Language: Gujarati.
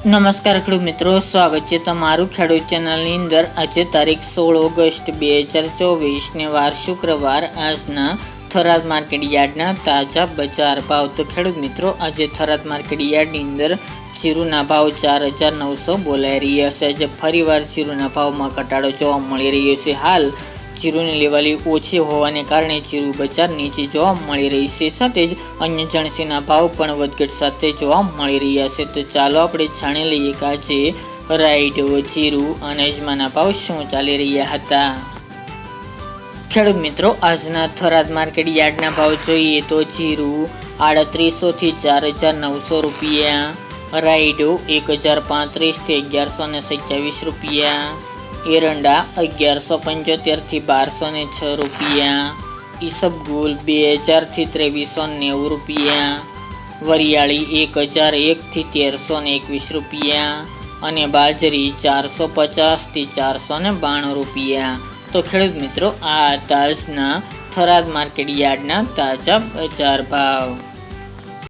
નમસ્કાર ખેડૂત મિત્રો, સ્વાગત છે તમારું ખેડૂત ચેનલની અંદર. આજે તારીખ સોળ ઓગસ્ટ બે હજાર ચોવીસને વાર શુક્રવાર. આજના થરાદ માર્કેટ યાર્ડના તાજા બજાર ભાવ. તો ખેડૂત મિત્રો, આજે થરાદ માર્કેટ યાર્ડની અંદર જીરુના ભાવ ચાર હજાર નવસો બોલાઈ રહ્યા છે. આજે ફરીવાર જીરુના ભાવમાં ઘટાડો જોવા મળી રહ્યો છે. હાલ જીરુની લેવાલી ઓછી હોવાને કારણે ચીરુ બજાર નીચે જોવા મળી રહી છે. સાથે જ અન્ય જણસીના ભાવ પણ વધઘટ સાથે જોવા મળી રહ્યા છે. તો ચાલો આપણે જાણી લઈએ કે આજે રાઈડો ચીરુ અને અજમાના ભાવ શું ચાલી રહ્યા હતા. ખેડૂત મિત્રો, આજના થરાદ માર્કેટ યાર્ડના ભાવ જોઈએ તો જીરુ આડત્રીસોથી ચાર હજાર નવસો રૂપિયા, રાઈડો એક હજાર પાંત્રીસથી અગિયારસો ને સત્યાવીસ રૂપિયા એરંડા અગિયારસો પંચોતેરથી બારસો ને છ રૂપિયા. ઈસબગુલ બે હજારથી ત્રેવીસો નેવું રૂપિયા. વરિયાળી એક હજાર એકથી તેરસો ને એકવીસ રૂપિયા. અને બાજરી ચારસો પચાસથી ચારસો ને બાણું રૂપિયા. તો ખેડૂત મિત્રો, આ તાજના થરાદ માર્કેટ યાર્ડના તાજા બજાર ભાવ.